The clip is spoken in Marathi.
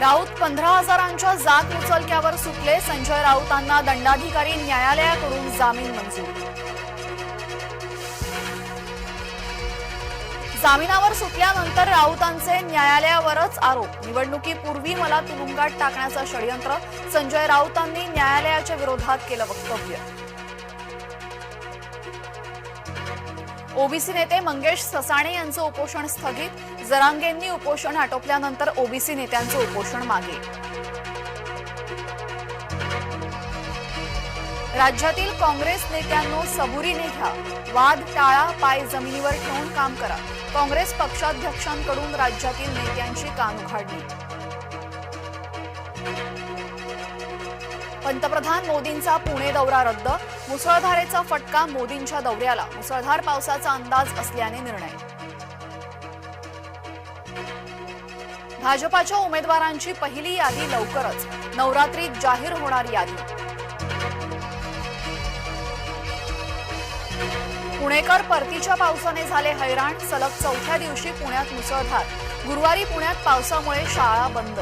राऊत पंधरा हजारांच्या जात उचलक्यावर सुटले. संजय राऊतांना दंडाधिकारी न्यायालयाकडून जामीन मंजूर. जामिनावर सुटल्यानंतर राऊतांचे न्यायालयावरच आरोप. निवडणुकीपूर्वी मला तुरुंगात टाकण्याचं षडयंत्र. संजय राऊतांनी न्यायालयाच्या विरोधात केलं वक्तव्य. ओबीसी नेते मंगेश ससाणे यांचं उपोषण स्थगित. जरांगेंनी उपोषण आटोपल्यानंतर ओबीसी नेत्यांचं उपोषण मागे. राज्यातील काँग्रेस नेत्यांनो सबुरीने घ्या. वाद टाळा पाय जमिनीवर ठेवून काम करा. काँग्रेस पक्षाध्यक्षांकडून राज्यातील नेत्यांची कान उघाडली. पंतप्रधान मोदींचा पुणे दौरा रद्द. मुसळधारेचा फटका मोदींच्या दौऱ्याला. मुसळधार पावसाचा अंदाज असल्याने निर्णय. भाजपाच्या उमेदवारांची पहिली यादी लवकरच. नवरात्रीत जाहीर होणार यादी. पुणेकर परतीच्या पावसाने झाले हैराण. सलग चौथ्या दिवशी पुण्यात मुसळधार. गुरुवारी पुण्यात पावसामुळे शाळा बंद.